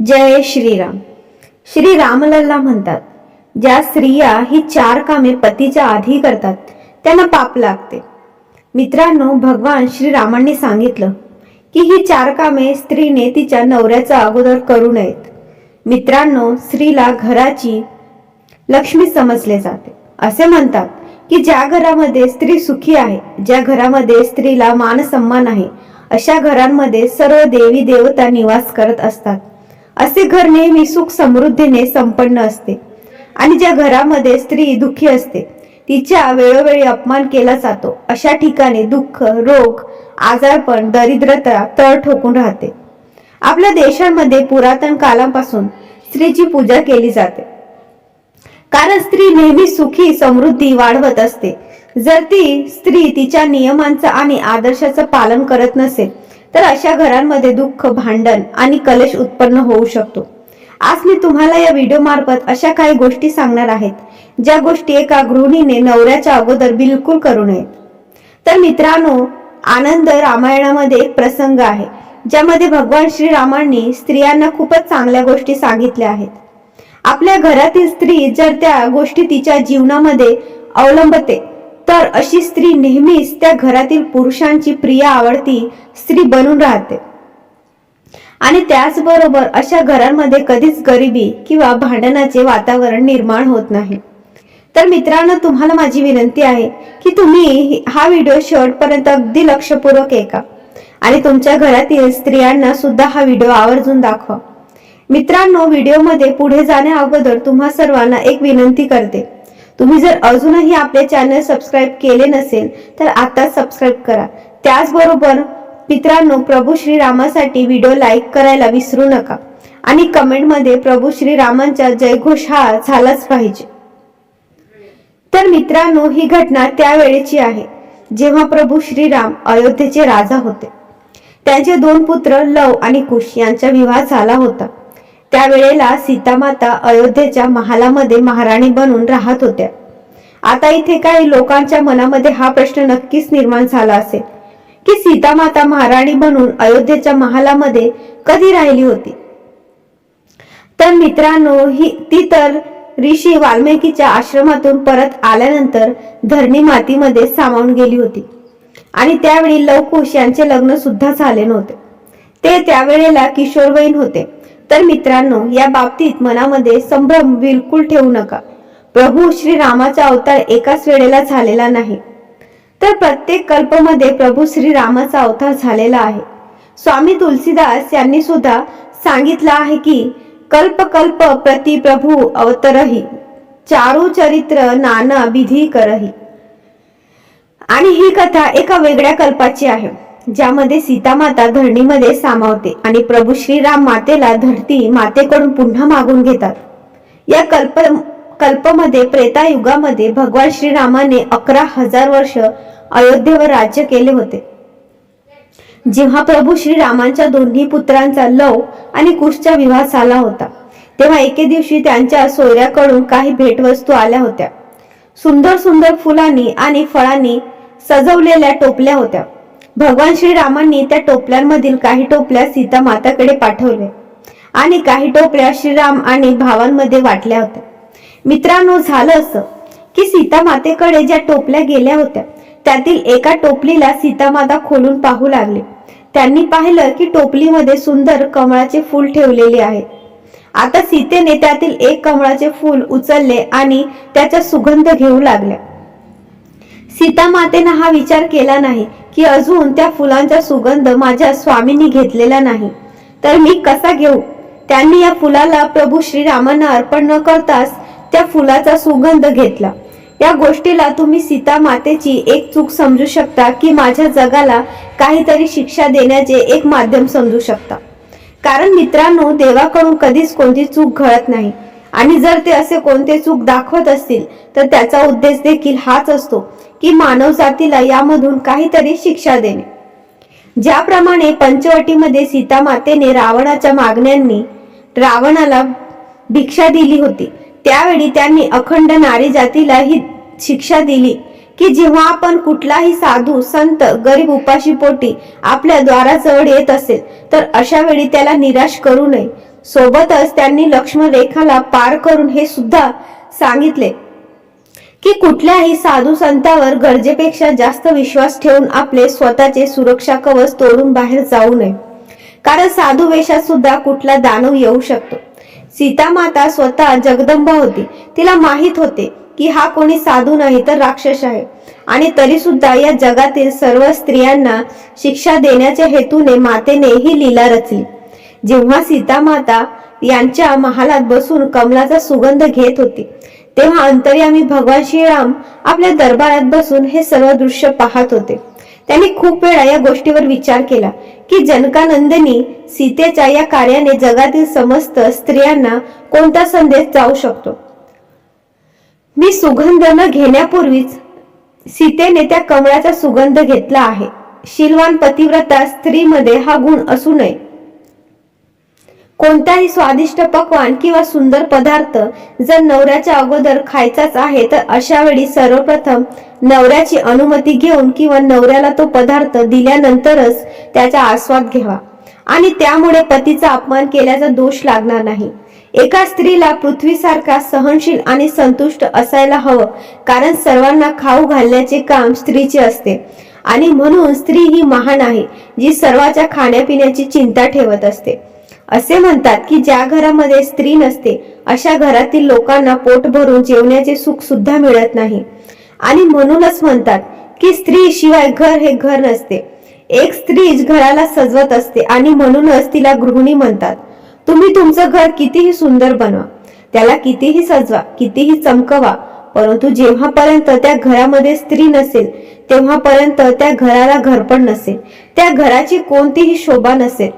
जय श्रीराम. श्री रामलल्ला म्हणतात ज्या स्त्रिया ही चार कामे पतीच्या आधी करतात त्यांना पाप लागते. मित्रांनो भगवान श्रीरामांनी सांगितलं की ही चार कामे स्त्रीने तिच्या नवऱ्याचा अगोदर करू नयेत. मित्रांनो स्त्रीला घराची लक्ष्मी समजले जाते. असे म्हणतात की ज्या घरामध्ये स्त्री सुखी आहे ज्या घरामध्ये स्त्रीला मान सन्मान आहे अशा घरांमध्ये सर्व देवी देवता निवास करत असतात. असे घर नेहमी सुख समृद्धीने संपन्न असते. आणि ज्या घरामध्ये स्त्री दुःखी असते तिच्या वेळोवेळी अपमान केला जातो. अशा ठिकाणी दुःख रोग आजारपण दरिद्रता तळ ठोकून राहते. आपल्या देशांमध्ये पुरातन कालापासून स्त्रीची पूजा केली जाते. कारण स्त्री नेहमी सुखी समृद्धी वाढवत असते. जर ती स्त्री तिच्या नियमांचं आणि आदर्शाचं पालन करत नसेल तर अशा घरांमध्ये दुःख भांडण आणि कलेश उत्पन्न होऊ शकतो. आज मी तुम्हाला या व्हिडिओ मार्फत अशा काही गोष्टी सांगणार आहेत ज्या गोष्टी एका गृहिणीने नवऱ्याच्या अगोदर बिलकुल करू नयेत. तर मित्रांनो आनंद रामायणामध्ये एक प्रसंग आहे ज्यामध्ये भगवान श्रीरामांनी स्त्रियांना खूपच चांगल्या गोष्टी सांगितल्या आहेत. आपल्या घरातील स्त्री जर त्या गोष्टी तिच्या जीवनामध्ये अवलंबते तर अशी स्त्री नेहमीच त्या घरातील पुरुषांची प्रिय आवडती स्त्री बनून राहते. आणि त्याचबरोबर अशा घरांमध्ये कधीच गरिबी किंवा भांडणाचे वातावरण निर्माण होत नाही. तर मित्रांनो तुम्हाला माझी विनंती आहे की तुम्ही हा व्हिडिओ शेवटपर्यंत अगदी लक्षपूर्वक ऐका. आणि तुमच्या घरातील स्त्रियांना सुद्धा हा व्हिडिओ आवर्जून दाखवा. मित्रांनो व्हिडिओमध्ये पुढे जाण्या अगोदर तुम्हा सर्वांना एक विनंती करते. तुम्ही जर अजूनही आपले चॅनल सबस्क्राईब केले नसेल तर आता सबस्क्राईब करा. त्याचबरोबर मित्रांनो प्रभू श्रीरामासाठी व्हिडिओ लाईक करायला विसरू नका. आणि कमेंटमध्ये प्रभू श्रीरामांचा जयघोष हा झालाच पाहिजे. तर मित्रांनो ही घटना त्यावेळेची आहे जेव्हा प्रभू श्रीराम अयोध्येचे राजा होते. त्यांचे दोन पुत्र लव आणि कुश यांचा विवाह झाला होता. त्यावेळेला सीतामाता अयोध्येच्या महालामध्ये महाराणी बनून राहत होत्या. आता इथे काही लोकांच्या मनामध्ये हा प्रश्न नक्कीच निर्माण झाला असेल की सीतामाता महाराणी बनून अयोध्येच्या महालामध्ये कधी राहिली होती? तर मित्रांनो ही ती तर ऋषी वाल्मिकीच्या आश्रमातून परत आल्यानंतर धरणी मातीमध्ये सामावून गेली होती. आणि त्यावेळी लवकुश यांचे लग्न सुद्धा झाले नव्हते. ते त्यावेळेला किशोरवयीन होते. तर मित्रांनो या बाबतीत मनामध्ये संभ्रम बिलकुल ठेवू नका. प्रभू श्री रामाचा अवतार एकाच वेळेला झालेला नाही. तर प्रत्येक कल्पमध्ये प्रभू श्री रामाचा अवतार झालेला आहे. स्वामी तुलसीदास यांनी सुद्धा सांगितलं आहे की कल्प कल्प प्रति प्रभू अवतरही चारू चरित्र नाना विधी करही. आणि ही कथा एका वेगळ्या कल्पाची आहे. ज्यामध्ये सीतामाता धरणीमध्ये सामावते आणि प्रभू श्रीराम मातेला धरती मातेकडून पुन्हा मागून घेतात. या कल्प कल्पमध्ये प्रेतायुगामध्ये भगवान श्रीरामाने अकरा हजार वर्ष अयोध्येवर राज्य केले होते. जेव्हा प्रभू श्रीरामांच्या दोन्ही पुत्रांचा लव आणि कुशचा विवाह झाला होता तेव्हा एके दिवशी त्यांच्या सोयऱ्याकडून काही भेटवस्तू आल्या होत्या. सुंदर सुंदर फुलांनी आणि फळांनी सजवलेल्या टोपल्या होत्या. भगवान श्रीरामांनी त्या टोपल्यांमधील काही टोपल्या सीता माताकडे पाठवले आणि काही टोपल्या श्रीराम आणि भावांमध्ये वाटल्या होत्या. मित्रांनो झालं असं की सीता मातेकडे ज्या टोपल्या गेल्या होत्या त्यातील एका टोपलीला सीतामाता खोलून पाहू लागले. त्यांनी पाहिलं की टोपलीमध्ये सुंदर कमळाचे फूल ठेवलेले आहे. आता सीतेने त्यातील एक कमळाचे फूल उचलले आणि त्याचा सुगंध घेऊ लागल्या. सीता मातेनं हा विचार केला नाही की अजून त्या फुलांचा सुगंध माझ्या स्वामींनी घेतलेला नाही. तर मी कसा घेऊ? त्यांनी या फुलाला प्रभू श्रीरामांना अर्पण न करताच त्या फुलाचा सुगंध घेतला. या गोष्टीला तुम्ही सीता मातेची एक चूक समजू शकता की माझ्या जगाला काहीतरी शिक्षा देण्याचे एक माध्यम समजू शकता. कारण मित्रांनो देवाकडून कधीच कोणती चूक घडत नाही. आणि जर ते असे कोणते चूक दाखवत असतील तर त्याचा उद्देश देखील हाच असतो की मानव जातीला यामधून काहीतरी शिक्षा देणे. ज्याप्रमाणे पंचवटीमध्ये सीता मातेने रावणाच्या मागण्यांनी रावणाला भिक्षा दिली होती त्यावेळी त्यांनी अखंड नारी जातीला ही शिक्षा दिली की जेव्हा आपण कुठलाही साधू संत गरीब उपाशी पोटी आपल्या द्वाराजवळ येत असेल तर अशा वेळी त्याला निराश करू नये. सोबतच त्यांनी लक्ष्मण रेखाला पार करून हे सुद्धा सांगितले की कुठल्याही साधू संतावर गरजेपेक्षा जास्त विश्वास ठेवून आपले स्वतःचे सुरक्षा कवच तोडून बाहेर जाऊ नये. कारण साधू वेशात सुद्धा कुठला दानव येऊ शकतो. सीता माता स्वतः जगदंबा होती. तिला माहीत होते की हा कोणी साधू नाही तर राक्षस आहे. आणि तरी सुद्धा या जगातील सर्व स्त्रियांना शिक्षा देण्याच्या हेतूने मातेने ही लीला रचली. जेव्हा सीता माता यांच्या महालात बसून कमलाचा सुगंध घेत होती तेव्हा अंतर्यामी भगवान श्रीराम आपल्या दरबारात बसून हे सर्व दृश्य पाहत होते. त्यांनी खूप वेळा या गोष्टीवर विचार केला की जनकानंदनी सीतेच्या या कार्याने जगातील समस्त स्त्रियांना कोणता संदेश जाऊ शकतो? मी सुगंध न घेण्यापूर्वीच सीतेने त्या कमळाचा सुगंध घेतला आहे. शिलवान पतिव्रता स्त्रीमध्ये हा गुण असू नये. कोणताही स्वादिष्ट पकवान किंवा सुंदर पदार्थ जर नवऱ्याच्या अगोदर खायचाच आहे तर अशा वेळी सर्वप्रथम नवऱ्याची अनुमती घेऊन किंवा नवऱ्याला तो पदार्थ दिल्यानंतरच त्याचा आस्वाद घ्यावा. आणि त्यामुळे पतीचा अपमान केल्याचा दोष लागणार नाही. एका स्त्रीला पृथ्वीसारखा सहनशील आणि संतुष्ट असायला हवं कारण सर्वांना खाऊ घालण्याचे काम स्त्रीचे असते. आणि म्हणून स्त्री ही महान आहे जी सर्वाच्या खाण्यापिण्याची चिंता ठेवत असते. असे म्हणतात की ज्या घरामध्ये स्त्री नसते अशा घरातील लोकांना पोट भरून जेवण्याचे सुख सुद्धा मिळत नाही. आणि म्हणूनच म्हणतात की स्त्री शिवाय घर हे घर नसते. एक स्त्रीच घराला सजवत असते आणि म्हणूनच तिला गृहिणी म्हणतात. तुम्ही तुमचं घर कितीही सुंदर बनवा त्याला कितीही सजवा कितीही चमकवा परंतु जेव्हापर्यंत त्या घरामध्ये स्त्री नसेल तेव्हापर्यंत त्या घराला घरपण नसेल. त्या घराची कोणतीही शोभा नसेल.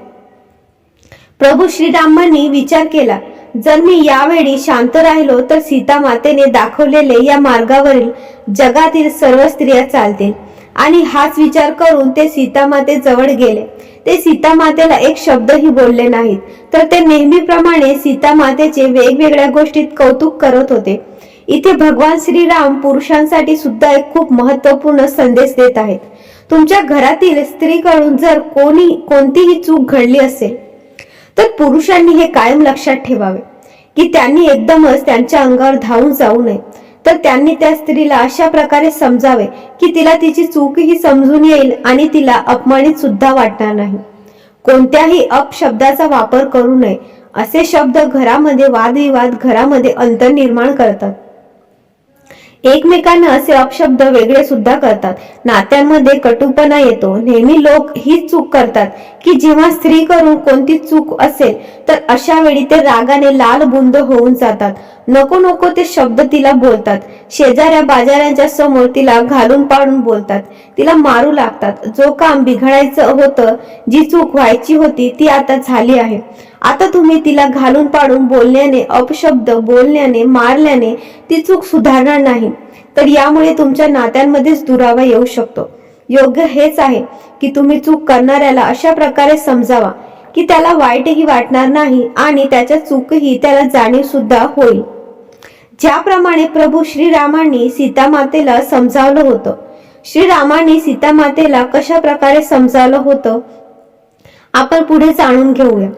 प्रभू श्रीरामांनी विचार केला जर मी यावेळी शांत राहिलो तर सीता मातेने दाखवलेले या मार्गावरील जगातील सर्व स्त्रिया चालतील. आणि हाच विचार करून ते सीता माते जवळ गेले. ते सीता मातेला एक शब्दही बोलले नाहीत तर ते नेहमीप्रमाणे सीता मातेचे वेगवेगळ्या गोष्टीत कौतुक करत होते. इथे भगवान श्रीराम पुरुषांसाठी सुद्धा एक खूप महत्त्वपूर्ण संदेश देत आहेत. तुमच्या घरातील स्त्रीकडून जर कोणी कोणतीही चूक घडली असेल तर पुरुषांनी हे कायम लक्षात ठेवावे की त्यांनी एकदमच त्यांच्या अंगावर धावून जाऊ नये. तर त्यांनी त्या स्त्रीला अशा प्रकारे समजावे की तिला तिची चूकही समजून येईल आणि तिला अपमानित सुद्धा वाटणार नाही. कोणत्याही अपशब्दाचा वापर करू नये असे शब्द घरामध्ये वादविवाद घरामध्ये अंतर निर्माण करतात. एकमेकांना असे अपशब्द वेगळे सुद्धा करतात. नात्यांमध्ये कटुपणा येतो. नेहमी लोक ही चूक करतात की जेव्हा स्त्री करून कोणती चूक असेल तर अशा वेळी ते रागाने लाल बुंद होऊन जातात. नको नको ते शब्द तिला बोलतात. शेजाऱ्या बाजाऱ्यांच्या समोर तिला घालून पाडून बोलतात. तिला मारू लागतात. जो काम बिघडायचं होतं जी चूक व्हायची होती ती आता झाली आहे. आता तुम्ही तिला घालून पाडून बोलण्याने अपशब्द बोलण्याने मारल्याने ती चूक सुधारणार नाही. तर यामुळे तुमच्या नात्यांमध्येच दुरावा येऊ शकतो. योग्य हेच आहे की तुम्ही चूक करणाऱ्याला अशा प्रकारे समजावा की त्याला वाईटही वाटणार नाही आणि त्याच्या चूकही त्याला जाणीव सुद्धा होईल. ज्याप्रमाणे प्रभू श्रीरामांनी सीतामातेला समजावलं होतं श्रीरामांनी सीतामातेला कशा प्रकारे समजावलं होतं आपण पुढे जाणून घेऊया.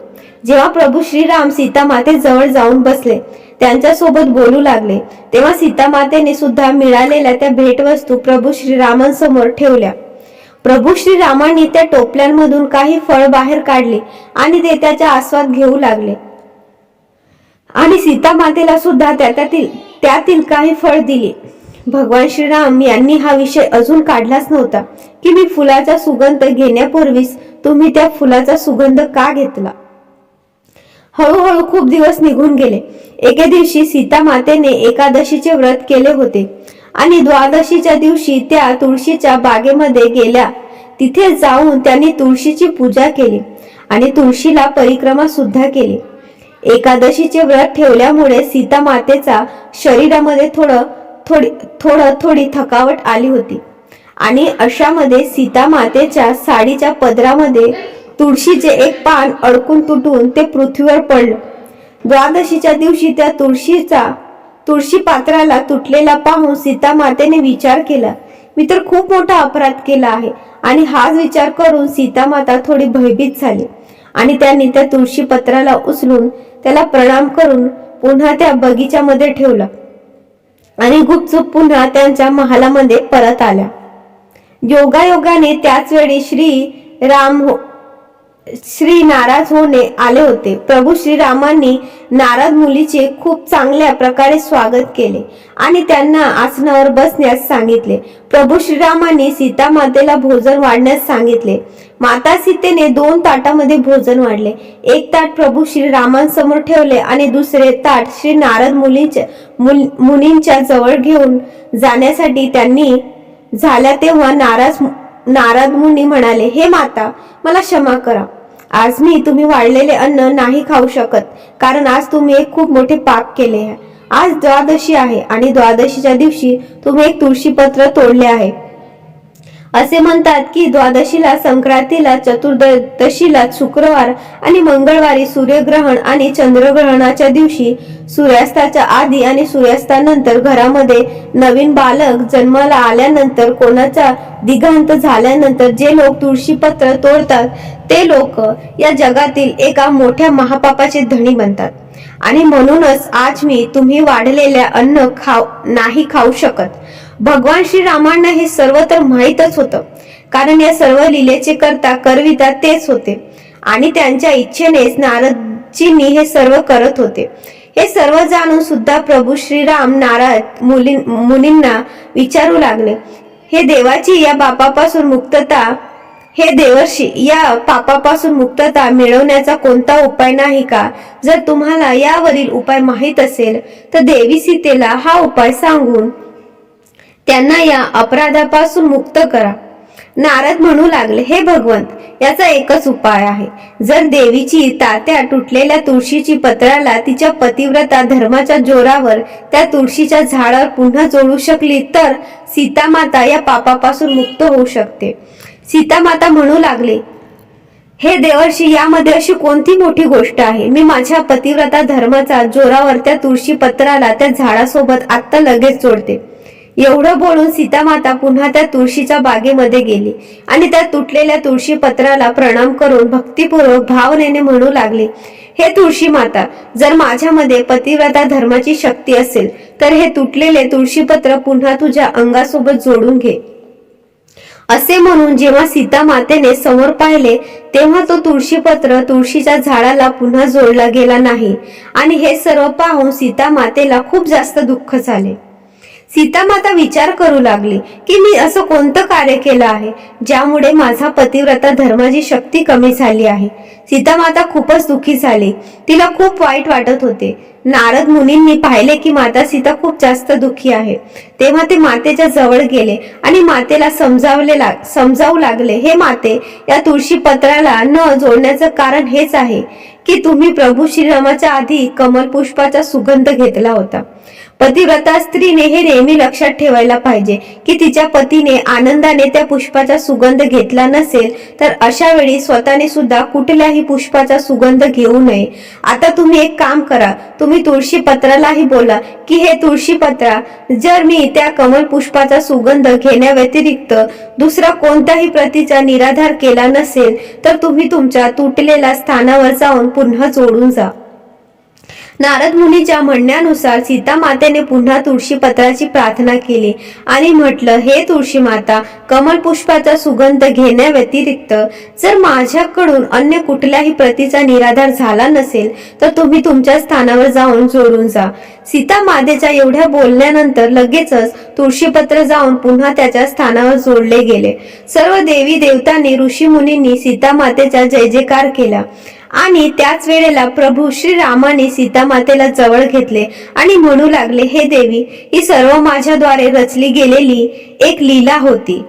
जेव्हा प्रभू श्रीराम सीता माते जवळ जाऊन बसले त्यांच्यासोबत बोलू लागले तेव्हा सीता मातेने सुद्धा मिळालेल्या त्या भेटवस्तू प्रभू श्रीरामांसमोर ठेवल्या. प्रभू श्रीरामांनी त्या टोपल्यांमधून काही फळ बाहेर काढले आणि ते त्याचा आस्वाद घेऊ लागले. आणि सीता मातेला सुद्धा त्यातील त्यातील काही फळ दिले. भगवान श्रीराम यांनी हा विषय अजून काढलाच नव्हता की मी फुलाचा सुगंध घेण्यापूर्वीच तुम्ही त्या फुलाचा सुगंध का घेतला? हळूहळू खूप दिवस निघून गेले. एके दिवशी सीता मातेने एकादशीचे व्रत केले होते. आणि द्वादशीच्या दिवशी त्या तुळशीच्या बागेमध्ये गेल्या. तिथे जाऊन त्यांनी तुळशीची पूजा केली आणि तुळशीला परिक्रमा सुद्धा केली. एकादशीचे व्रत ठेवल्यामुळे सीता मातेचा शरीरामध्ये थोडं थोडी थोडं थोडी थकावट आली होती. आणि अशामध्ये सीता मातेच्या साडीच्या पदरामध्ये तुळशीचे एक पान अडकून तुटून ते पृथ्वीवर पडलं. द्वादशीच्या दिवशी त्या तुळशीचा तुळशी पात्राला तुटलेला पाहून सीता मातेने विचार केला. मी तर खूप मोठा अपराध केला आहे. आणि हाच विचार करून सीता माता थोडी भयभीत झाली. आणि त्यांनी त्या तुळशी पत्राला उचलून त्याला प्रणाम करून पुन्हा त्या बगीच्यामध्ये ठेवला. आणि गुपचूप पुन्हा त्यांच्या महालामध्ये परत आल्या. योगायोगाने त्याच वेळी श्री राम हो- श्री नाराज होणे आले होते. प्रभू श्रीरामांनी नाराज मुलीचे खूप चांगल्या प्रकारे स्वागत केले आणि त्यांना आसनावर बसण्यास सांगितले. प्रभू श्रीरामांनी सीता मातेला भोजन वाढण्यास सांगितले. माता सीतेने दोन ताटामध्ये भोजन वाढले. एक ताट प्रभू श्रीरामांसमोर ठेवले आणि दुसरे ताट श्री नारद मुलींच्या मुनींच्या जवळ घेऊन जाण्यासाठी त्यांनी झाल्या तेव्हा नाराज नारद मुनी म्हणाले हे माता मला क्षमा करा. आज मी तुम्ही वाढलेले अन्न नाही खाऊ शकत कारण आज तुम्ही एक खूप मोठे पाप केले आहे. आज द्वादशी आहे आणि द्वादशीच्या दिवशी तुम्ही एक तुळशीपत्र तोडले आहे. असे म्हणतात की द्वादशीला संक्रांतीला चतुर्दशीला शुक्रवार आणि मंगळवारी सूर्यग्रहण आणि चंद्रग्रहणाच्या दिवशी सूर्यास्ताच्या आधी आणि सूर्यास्तानंतर घरामध्ये नवीन बालक जन्माला आल्यानंतर कोणाचा दिगांत झाल्यानंतर जे लोक तुळशीपत्र तोडतात ते लोक या जगातील एका मोठ्या महापापाचे धणी बनतात. आणि म्हणूनच आज मी तुम्ही वाढलेल्या अन्न खाऊ नाही खाऊ शकत. भगवान श्रीरामांना हे सर्व तर माहीतच होतं. कारण या सर्व लिलेचे करता करविता तेच होते. आणि त्यांच्या इच्छेनेच नारदजींनी हे सर्व करत होते. हे सर्व जाणून सुद्धा प्रभू श्रीराम नारद मुली मुनींना विचारू लागले. हे देवाची या बापापासून मुक्तता हे देवर्षी या पापापासून मुक्तता मिळवण्याचा कोणता उपाय नाही का? जर तुम्हाला यावरील उपाय माहीत असेल तर देवी सीतेला हा उपाय सांगून त्यांना या अपराधापासून मुक्त करा. नारद म्हणू लागले हे भगवंत याचा एकच उपाय आहे. जर देवीची तात्या तुटलेल्या तुळशीची पत्राला तिच्या पतिव्रता धर्माच्या जोरावर त्या तुळशीच्या झाडावर पुन्हा जोडू शकली तर सीतामाता या पापापासून मुक्त होऊ शकते. सीतामाता म्हणू लागले हे देवर्षी यामध्ये अशी कोणती मोठी गोष्ट आहे? मी माझ्या पतिव्रता धर्माचा जोरावर त्या तुळशी पत्राला त्या झाडासोबत आत्ता लगेच जोडते. एवढं बोलून सीतामाता पुन्हा त्या तुळशीच्या बागेमध्ये गेली आणि त्या तुटलेल्या तुळशी पत्राला प्रणाम करून भक्तिपूर्वक भावनेने म्हणू लागले हे तुळशी माता जर माझ्यामध्ये पतिव्रता धर्माची शक्ती असेल तर हे तुटलेले तुळशीपत्र पुन्हा तुझ्या अंगासोबत जोडून घे. असे म्हणून जेव्हा सीता मातेने समोर पाहिले तेव्हा तो तुळशीपत्र तुळशीच्या झाडाला पुन्हा जोडला गेला नाही. आणि हे सर्व पाहून सीता मातेला खूप जास्त दुःख झाले. सीता माता विचार करू लागली की मी असं कोणतं कार्य केलं आहे? ज्यामुळे माझा पतिव्रता धर्माची शक्ती कमी झाली आहे. सीतामाता खूपच दुःखी झाली. तिला खूप वाईट वाटत होते. नारद मुनींनी पाहिले की माता सीता खूप जास्त दुखी आहे. तेव्हा ते मातेच्या जवळ गेले आणि मातेला समजावले लाग समजावू लागले हे माते या तुळशी पत्राला न जोडण्याचं कारण हेच आहे की तुम्ही प्रभू श्रीरामाच्या आधी कमल पुष्पाचा सुगंध घेतला होता. पतिव्रता स्त्रीने हे नेहमी लक्षात ठेवायला पाहिजे की तिच्या पतीने आनंदाने त्या पुष्पाचा सुगंध घेतला नसेल तर अशा वेळी स्वतःने सुद्धा कुठल्याही पुष्पाचा सुगंध घेऊ नये. आता तुम्ही एक काम करा तुम्ही तुळशी पत्रालाही बोला की हे तुळशी पत्रा जर मी त्या कमल पुष्पाचा सुगंध घेण्याव्यतिरिक्त दुसरा कोणत्याही प्रतीचा निराधार केला नसेल तर तुम्ही तुमच्या तुटलेल्या स्थानावर जाऊन पुन्हा जोडून जा. नारद मुनीच्या म्हणण्यानुसार सीता मातेने पुन्हा तुळशी पत्राची प्रार्थना केली आणि म्हटलं हे तुळशी माता कमल पुष्पाचा सुगंध घेण्याव्यतिरिक्त जर माझ्याकडून अन्य कुठल्याही प्रतीचा निराधार झाला नसेल तर तुम्ही तुमच्या स्थानावर जाऊन जोडून जा सीता मातेच्या एवढ्या बोलण्यानंतर लगेचच तुळशीपत्र जाऊन पुन्हा त्याच्या स्थानावर जोडले गेले. सर्व देवी देवतांनी ऋषी मुनींनी सीता मातेचा जय जयकार केला. आणि त्याच वेळेला प्रभू श्रीरामाने रामाने सीतामातेला जवळ घेतले आणि म्हणू लागले हे देवी ही सर्व माझ्याद्वारे रचली गेलेली एक लीला होती.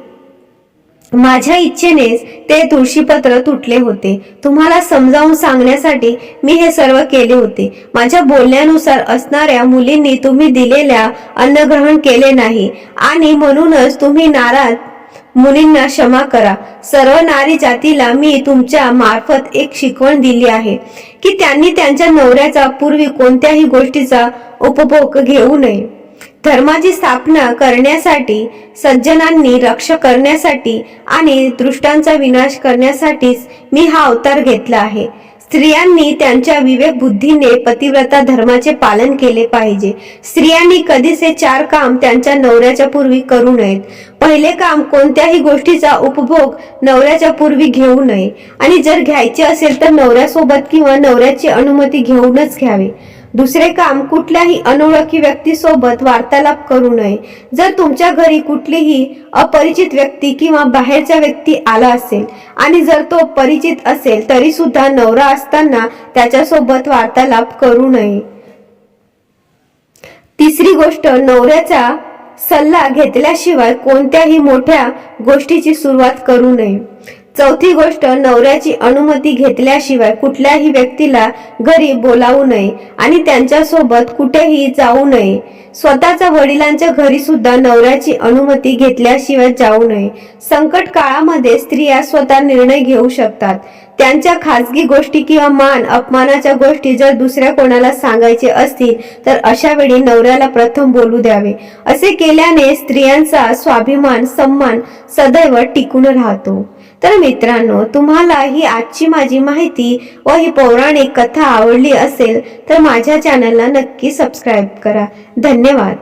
माझ्या इच्छेनेच ते तुळशीपत्र तुटले होते. तुम्हाला समजावून सांगण्यासाठी मी हे सर्व केले होते. माझ्या बोलण्यानुसार असणाऱ्या मुलींनी तुम्ही दिलेल्या अन्नग्रहण केले नाही आणि म्हणूनच तुम्ही नाराज मुलींना क्षमा करा. सर्व नारी जातीला मी तुमच्या मार्फत एक शिकवण दिली आहे की त्यांनी त्यांच्या नवऱ्याचा पूर्वी कोणत्याही गोष्टीचा उपभोग घेऊ नये. धर्माची स्थापना करण्यासाठी सज्जनांनी रक्ष करण्यासाठी आणि दृष्टांचा विनाश करण्यासाठीच मी हा अवतार घेतला आहे. स्त्रियांनी त्यांच्या विवेक बुद्धीने पतिव्रता धर्माचे पालन केले पाहिजे. स्त्रियांनी कधीच हे चार काम त्यांच्या नवऱ्याच्या पूर्वी करू नयेत. पहिले काम कोणत्याही गोष्टीचा उपभोग नवऱ्याच्या पूर्वी घेऊ नये. आणि जर घ्यायचे असेल तर नवऱ्यासोबत किंवा नवऱ्याची अनुमती घेऊनच घ्यावे. दुसरे काम कुठल्याही अनोळखी व्यक्तीसोबत वार्तालाप करू नये. जर तुमच्या घरी कुठलीही अपरिचित व्यक्ती किंवा बाहेरचा व्यक्ती आला असेल आणि जर तो परिचित असेल तरी सुद्धा नवरा असताना त्याच्यासोबत वार्तालाप करू नये. तिसरी गोष्ट नवऱ्याचा सल्ला घेतल्याशिवाय कोणत्याही मोठ्या गोष्टीची सुरुवात करू नये. चौथी गोष्ट नवऱ्याची अनुमती घेतल्याशिवाय कुठल्याही व्यक्तीला घरी बोलावू नये आणि त्यांच्यासोबत कुठेही जाऊ नये. स्वतःच्या वडिलांच्या घरी सुद्धा नवऱ्याची अनुमती घेतल्याशिवाय जाऊ नये. संकट काळामध्ये स्त्रिया स्वतः निर्णय घेऊ शकतात. त्यांच्या खाजगी गोष्टी किंवा मान अपमानाच्या गोष्टी जर दुसऱ्या कोणाला सांगायचे असतील तर अशा वेळी नवऱ्याला प्रथम बोलू द्यावे. असे केल्याने स्त्रियांचा स्वाभिमान सन्मान सदैव टिकून राहतो. तर मित्रांनो तुम्हाला ही आजची माझी माहिती व ही पौराणिक कथा आवडली असेल तर माझ्या चॅनलला नक्की सबस्क्राईब करा. धन्यवाद.